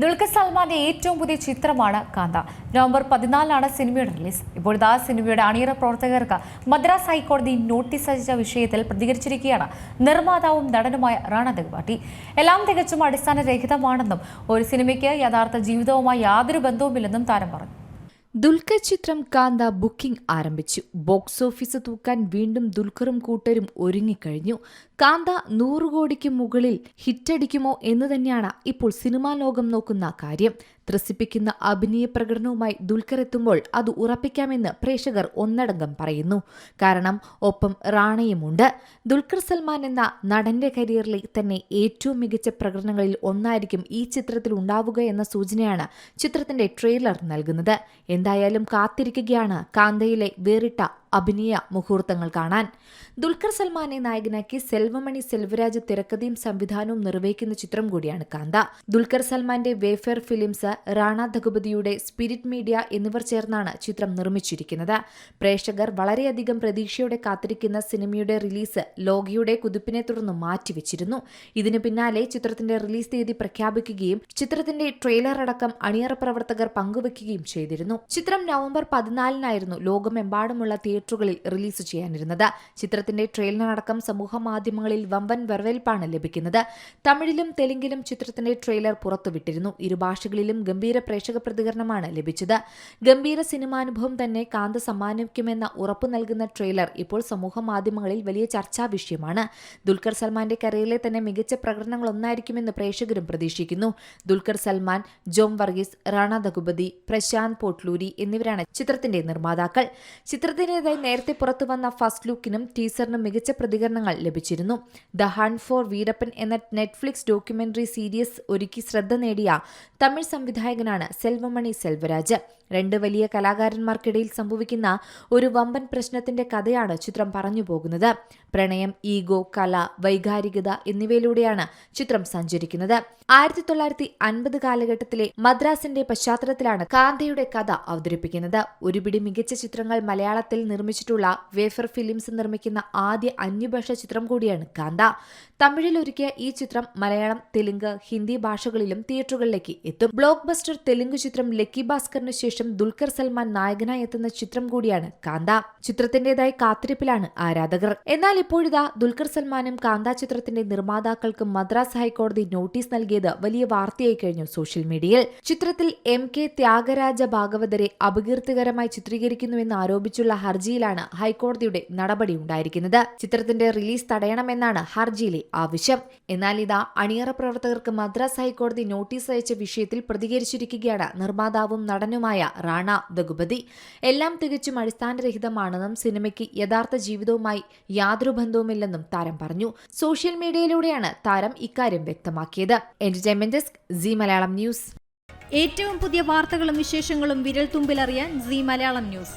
ദുൽഖർ സൽമാന്റെ ഏറ്റവും പുതിയ ചിത്രമാണ് കാന്ത. നവംബർ പതിനാലിനാണ് സിനിമയുടെ റിലീസ്. ഇപ്പോഴത്തെ ആ സിനിമയുടെ അണിയറ പ്രവർത്തകർക്ക് മദ്രാസ് ഹൈക്കോടതി നോട്ടീസ് അയച്ച വിഷയത്തിൽ പ്രതികരിച്ചിരിക്കുകയാണ് നിർമ്മാതാവും നടനുമായ റാണ ദഗ്ബാട്ടി എല്ലാം തികച്ചും അടിസ്ഥാനരഹിതമാണെന്നും ഒരു സിനിമയ്ക്ക് യഥാർത്ഥ ജീവിതവുമായി യാതൊരു ബന്ധവുമില്ലെന്നും താരം പറഞ്ഞു. ദുൽഖർ ചിത്രം കാന്ത ബുക്കിംഗ് ആരംഭിച്ചു. ബോക്സ് ഓഫീസ് തൂക്കാൻ വീണ്ടും ദുൽഖറും കൂട്ടരും ഒരുങ്ങിക്കഴിഞ്ഞു. കാന്ത നൂറ് കോടിക്ക് മുകളിൽ ഹിറ്റടിക്കുമോ എന്ന് തന്നെയാണ് ഇപ്പോൾ സിനിമാ ലോകം നോക്കുന്ന കാര്യം. ത്രസിപ്പിക്കുന്ന അഭിനയ പ്രകടനവുമായി ദുൽഖർ എത്തുമ്പോൾ അത് ഉറപ്പിക്കാമെന്ന് പ്രേക്ഷകർ ഒന്നടങ്കം പറയുന്നു. കാരണം ഒപ്പം റാണയുമുണ്ട്. ദുൽഖർ സൽമാൻ എന്ന നടന്റെ കരിയറിലെ തന്നെ ഏറ്റവും മികച്ച പ്രകടനങ്ങളിൽ ഒന്നായിരിക്കും ഈ ചിത്രത്തിൽ ഉണ്ടാവുക എന്ന സൂചനയാണ് ചിത്രത്തിന്റെ ട്രെയിലർ നൽകുന്നത്. എന്തായാലും കാത്തിരിക്കുകയാണ് കാന്തയിലെ വേറിട്ട അഭിനയ മുഹൂർത്തങ്ങൾ കാണാൻ. ദുൽഖർ സൽമാനെ നായകനാക്കി സെൽവമണി സെൽവരാജ് തിരക്കഥയും സംവിധാനവും നിർവഹിക്കുന്ന ചിത്രം കൂടിയാണ് കാന്ത. ദുൽഖർ സൽമാന്റെ വേഫെയർ ഫിലിംസ് റാണ ദഗുപതിയുടെ സ്പിരിറ്റ് മീഡിയ എന്നിവർ ചേർന്നാണ് ചിത്രം നിർമ്മിച്ചിരിക്കുന്നത്. പ്രേക്ഷകർ വളരെയധികം പ്രതീക്ഷയോടെ കാത്തിരിക്കുന്ന സിനിമയുടെ റിലീസ് ലോകിയുടെ കുതിപ്പിനെ തുടർന്ന് മാറ്റിവെച്ചിരുന്നു. ഇതിനു പിന്നാലെ ചിത്രത്തിന്റെ റിലീസ് തീയതി പ്രഖ്യാപിക്കുകയും ചിത്രത്തിന്റെ ട്രെയിലർ അടക്കം അണിയറ പ്രവർത്തകർ പങ്കുവെക്കുകയും ചെയ്തിരുന്നു. ചിത്രം നവംബർ പതിനാലിനായിരുന്നു ലോകമെമ്പാടുമുള്ള തിയേറ്ററുകളിൽ റിലീസ് ചെയ്യാനിരുന്നത്. ചിത്രത്തിന്റെ ട്രെയിലറടക്കം സമൂഹ മാധ്യമങ്ങളിൽ വമ്പൻ വരവേൽപ്പാണ് ലഭിക്കുന്നത്. തമിഴിലും തെലുങ്കിലും ചിത്രത്തിന്റെ ട്രെയിലർ പുറത്തുവിട്ടിരുന്നു. ഇരുഭാഷകളിലും ഗംഭീര പ്രേക്ഷക പ്രതികരണമാണ് ലഭിച്ചത്. ഗംഭീര സിനിമാനുഭവം തന്നെ കാന്ത സമ്മാനിക്കുമെന്ന ഉറപ്പ് നൽകുന്ന ട്രെയിലർ ഇപ്പോൾ സമൂഹ മാധ്യമങ്ങളിൽ വലിയ ചർച്ചാ വിഷയമാണ്. ദുൽഖർ സൽമാന്റെ കരിയറിലെ തന്നെ മികച്ച പ്രകടനങ്ങളൊന്നായിരിക്കുമെന്ന് പ്രേക്ഷകരും പ്രതീക്ഷിക്കുന്നു. ദുൽഖർ സൽമാൻ ജോം വർഗീസ് റാണ ദഗുപതി പ്രശാന്ത് പോട്ട്ലൂരി എന്നിവരാണ് ചിത്രത്തിന്റെ നിർമ്മാതാക്കൾ. ചിത്രത്തിന്റേതായി നേരത്തെ പുറത്തുവന്ന ഫസ്റ്റ് ലുക്കിനും ടീസറിനും മികച്ച പ്രതികരണങ്ങൾ ലഭിച്ചിരുന്നു. ദ ഹണ്ട് ഫോർ വീരപ്പൻ എന്ന നെറ്റ്ഫ്ലിക്സ് ഡോക്യുമെന്ററി സീരീസ് ഒരുക്കി ശ്രദ്ധ നേടിയ തമിഴ് സംവിധായകനാണ് സെൽവമണി സെൽവരാജ്. രണ്ട് വലിയ കലാകാരന്മാർക്കിടയിൽ സംഭവിക്കുന്ന ഒരു വമ്പൻ പ്രശ്നത്തിന്റെ കഥയാണ് ചിത്രം പറഞ്ഞു പോകുന്നത്. പ്രണയം ഈഗോ കല വൈകാരികത എന്നിവയിലൂടെയാണ് ചിത്രം സഞ്ചരിക്കുന്നത്. ആയിരത്തി തൊള്ളായിരത്തി അൻപത് കാലഘട്ടത്തിലെ മദ്രാസിന്റെ പശ്ചാത്തലത്തിലാണ് കാന്തയുടെ കഥ അവതരിപ്പിക്കുന്നത്. ഒരുപിടി മികച്ച ചിത്രങ്ങൾ മലയാളത്തിൽ നിർമ്മിച്ചിട്ടുള്ള വേഫർ ഫിലിംസ് നിർമ്മിക്കുന്ന ആദ്യ അന്യഭാഷ ചിത്രം കൂടിയാണ് കാന്ത. തമിഴിൽ ഒരുക്കിയ ഈ ചിത്രം മലയാളം തെലുങ്ക് ഹിന്ദി ഭാഷകളിലും തിയേറ്ററുകളിലേക്ക് എത്തും. ബ്ലോക്ക് ബസ്റ്റർ തെലുങ്ക് ചിത്രം ലക്കി ഭാസ്കറിന് ശേഷം ദുൽഖർ സൽമാൻ നായകനായി എത്തുന്ന ചിത്രം കൂടിയാണ് കാന്ത. ചിത്രത്തിന്റേതായി കാത്തിരിപ്പിലാണ് ആരാധകർ. എന്നാൽ ഇപ്പോഴിതാ ദുൽഖർ സൽമാനും കാന്ത ചിത്രത്തിന്റെ നിർമ്മാതാക്കൾക്ക് മദ്രാസ് ഹൈക്കോടതി നോട്ടീസ് നൽകിയത് വലിയ വാർത്തയായി കഴിഞ്ഞു സോഷ്യൽ മീഡിയയിൽ. ചിത്രത്തിൽ എം കെ ത്യാഗരാജ ഭാഗവതരെ അപകീർത്തികരമായി ചിത്രീകരിക്കുന്നുവെന്ന് ആരോപിച്ചുള്ള ഹർജിയിലാണ് ഹൈക്കോടതിയുടെ നടപടി ഉണ്ടായിരിക്കുന്നത്. ചിത്രത്തിന്റെ റിലീസ് തടയണമെന്നാണ് ഹർജിയിലെ ആവശ്യം. എന്നാൽ ഇതാ അണിയറ പ്രവർത്തകർക്ക് മദ്രാസ് ഹൈക്കോടതി നോട്ടീസ് അയച്ച വിഷയത്തിൽ പ്രതികരിച്ചിരിക്കുകയാണ് നിർമ്മാതാവും നടനുമായ റാണ ദഗുപതി എല്ലാം തികച്ചും അടിസ്ഥാനരഹിതമാണെന്നും സിനിമയ്ക്ക് യഥാർത്ഥ ജീവിതവുമായി യാതൊരു ബന്ധവുമില്ലെന്നും താരം പറഞ്ഞു. സോഷ്യൽ മീഡിയയിലൂടെയാണ് താരം ഇക്കാര്യം വ്യക്തമാക്കിയത്. Entertainment desk Zee Malayalam news. ഏറ്റവും പുതിയ വാർത്തകളും വിശേഷങ്ങളും വിരൽ തുമ്പിലറിയാൻ സി മലയാളം ന്യൂസ്.